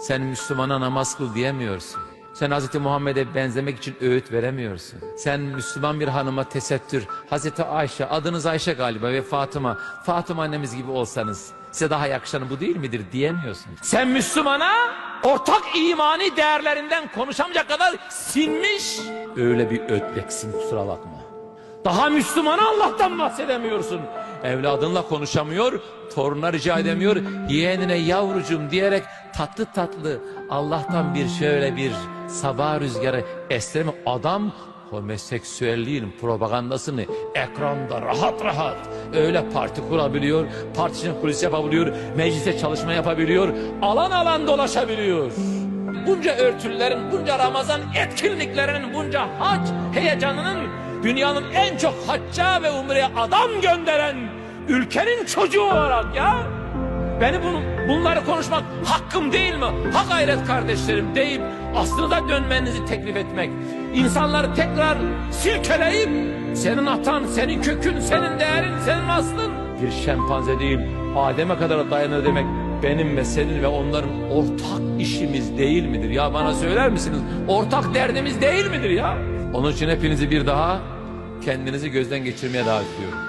Sen Müslümana namaz kıl diyemiyorsun. Sen Hz. Muhammed'e benzemek için öğüt veremiyorsun. Sen Müslüman bir hanıma tesettür, Hz. Ayşe, adınız Ayşe galiba ve Fatıma, Fatıma annemiz gibi olsanız size daha yakışanı bu değil midir diyemiyorsun. Sen Müslümana ortak imani değerlerinden konuşamayacak kadar sinmiş. Öyle bir ötleksin kusura bakma. Daha Müslümana Allah'tan bahsedemiyorsun. Evladınla konuşamıyor, torununa rica edemiyor. Yeğenine yavrucum diyerek tatlı tatlı Allah'tan bir şöyle bir sabah rüzgarı estirme. Adam homoseksüelliğin propagandasını ekranda rahat rahat öyle parti kurabiliyor, partisine kulis yapabiliyor, meclise çalışma yapabiliyor, alan alan dolaşabiliyor. Bunca örtülerin, bunca Ramazan etkinliklerinin, bunca hac heyecanının dünyanın en çok hacca ve umreye adam gönderen ülkenin çocuğu olarak ya. Beni bunu, bunları konuşmak hakkım değil mi? Ha gayret kardeşlerim deyip aslında dönmenizi teklif etmek. İnsanları tekrar silkeleyip senin atan, senin kökün, senin değerin, senin aslın. Bir şempanze değil, Adem'e kadar dayanır demek benim ve senin ve onların ortak işimiz değil midir? Ya bana söyler misiniz? Ortak derdimiz değil midir ya? Onun için hepinizi bir daha kendinizi gözden geçirmeye davet ediyorum.